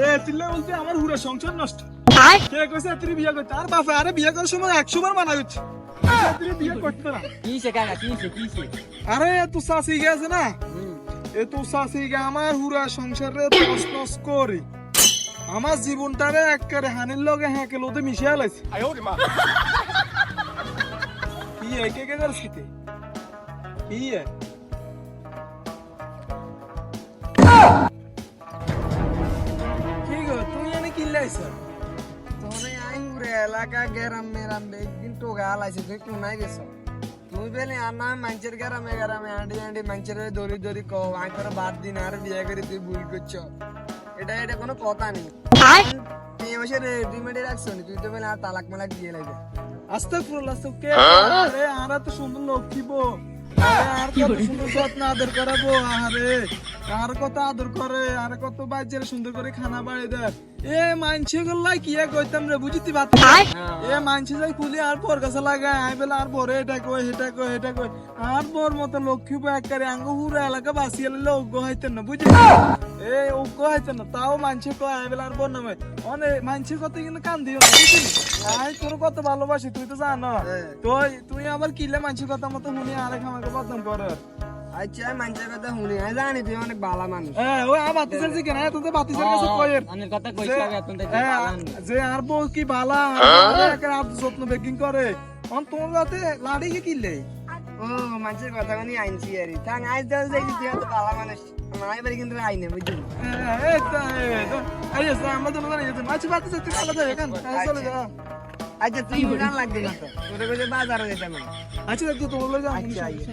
এ চিল্লা বলতে আমার হুরা সংসার নষ্ট। কে কইছে তুই বিয়ে করতে? আর বাপে আরে বিয়ে করার সময় একশো বার মানা করছে। তুই বিয়ে করতে না। কিসে কাকা কিসে কিসে? আরে তো শাসি গেছে না। এ তো গে আমার হুরা সংসারে করে। আমার জীবনটারে একবারে হানির লগে হ্যাঁ লোতে মিশিয়ে লাইছে কি একে কে করছিস কি কি লাইছো তোরে এলাকা গেরাম মেরাম একদিন তো গাল আছে তুই কেউ নাই গেছ। তুই বেলে আনা মাঞ্চের গেরামে গেরামে আন্ডি আন্ডি মাঞ্চের দড়ি দড়ি কো আই করে বাদ দিন আর বিয়ে করে তুই ভুল করছ। এটা এটা কোনো কথা নেই। তুই বসে রেডিমেডে রাখছ নি তুই তো বেলে আর তালাক মালাক দিয়ে লাগবে। আস্তে ফুল আস্তে কে আরে আরা তো সুন্দর লোক কি বো আরে আর কত সুন্দর যত্ন আদর করাবো আরে আর কত আদর করে আর কত বাচ্চারা সুন্দর করে খানা বাড়ি দেয়। এ মানছে গল্লাই কি কইতাম রে বুঝিতি বাত এ মানছে যাই কুলি আর পর কাছে লাগায় আই বেলা আর পরে এটা কই এটা কই এটা কই আর পর মতো লক্ষ্মী একবারে আঙ্গ হুরা এলাকা বাসিয়ে লইলে অজ্ঞ হইতেন না বুঝলি? এ অজ্ঞ হইতেন না তাও মানছে কয় আই বেলা আর পর নামে অনেক মানছে কত কিন্তু কান দিও না বুঝলি? আই তোর কত ভালোবাসি তুই তো জানো। তুই তুই আবার কিলে মানছে কথা মতো শুনি আরেক আমাকে বদনাম করে। আচ্ছা মাঞ্চের কথা শুনি। আমি জানি তুই অনেক ভালো মানুষ। হ্যাঁ ওই আর বাতিসের যে কেন? তোতে বাতিসের কাছে কয়ের। আনের কথা কইছ আগে তুমি হ্যাঁ, যে আর বউ কি আর যত্ন বেকিং করে। অন তোর রাতে লাড়ি কি কিনলে ও মাঞ্চের কথা শুনি আইনছি আর তাং দেখি তুই তো ভালো মানুষ। কিন্তু আইনে বুঝলি? আমরা তো জানি আচ্ছা বাতিস তুই কালা কেন চলে যা আচ্ছা তুই গান লাগবে না তো। তোরে কইছে বাজারে আচ্ছা তুই তোর লগে আচ্ছা, আচ্ছা।